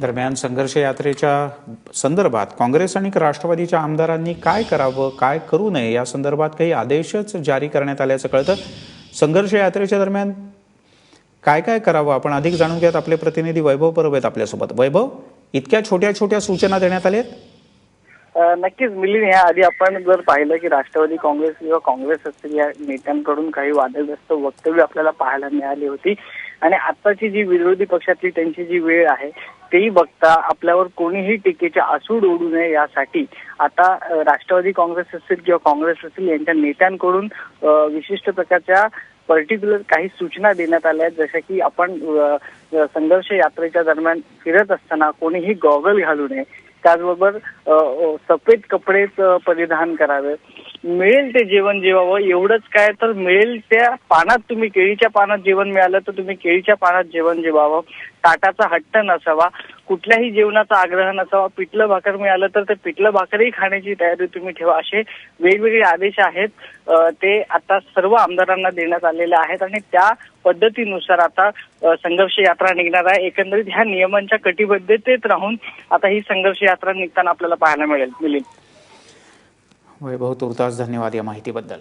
दरम्यान संघर्ष यात्रेच्या संदर्भात काँग्रेस आणि राष्ट्रवादीच्या आमदारांनी काय करावं काय करू नये या संदर्भात काही आदेशच जारी करण्यात आल्याचं कळतं. संघर्ष यात्रेच्या दरम्यान काय काय करावं? आपण अधिक जाणून घेत आपले प्रतिनिधी वैभव परब आहेत आपल्यासोबत. वैभव इतक्या छोट्या छोट्या सूचना देण्यात आल्या आहेत? नक्कीच. मिलिंद या आधी आपण जर पाहिलं की राष्ट्रवादी काँग्रेस किंवा काँग्रेस असतील या नेत्यांकडून काही वादग्रस्त वक्तव्य आपल्याला पाहायला मिळाली होती. आणि आताची जी विरोधी पक्षातली त्यांची जी वेळ आहे तेही बघता आपल्यावर कोणीही टीकेचे आसूड ओढू नये यासाठी आता राष्ट्रवादी काँग्रेस असतील किंवा काँग्रेस असतील यांच्या नेत्यांकडून विशिष्ट प्रकारच्या पर्टिक्युलर काही सूचना देण्यात आल्या आहेत. जशा की आपण संघर्ष यात्रेच्या दरम्यान फिरत असताना कोणीही गॉगल घालू नये. त्याचबरोबर सफेद कपडेच परिधान करावे. मिळेल ते जेवण जेवावं. एवढंच काय तर मिळेल त्या पानात तुम्ही केळीच्या पानात जेवण मिळालं तर तुम्ही केळीच्या पानात जेवण जेवावं. ताटाचा हट्ट नसावा. कुठल्याही जेवणाचा आग्रह नसावा पिठलं भाकर मिळालं तर ते पिठलं भाकरही खाण्याची तयारी तुम्ही ठेवा. असे वेगवेगळे आदेश आहेत. ते आता सर्व आमदारांना देण्यात आलेले आहेत आणि त्या पद्धतीनुसार आता संघर्ष यात्रा निघणार आहे. एकंदरीत ह्या नियमांच्या कटिबद्धतेत राहून आता ही संघर्ष यात्रा निघताना आपल्याला पाहायला मिळेल. मिळेल वैभव तुर्तास धन्यवाद या माहितीबद्दल.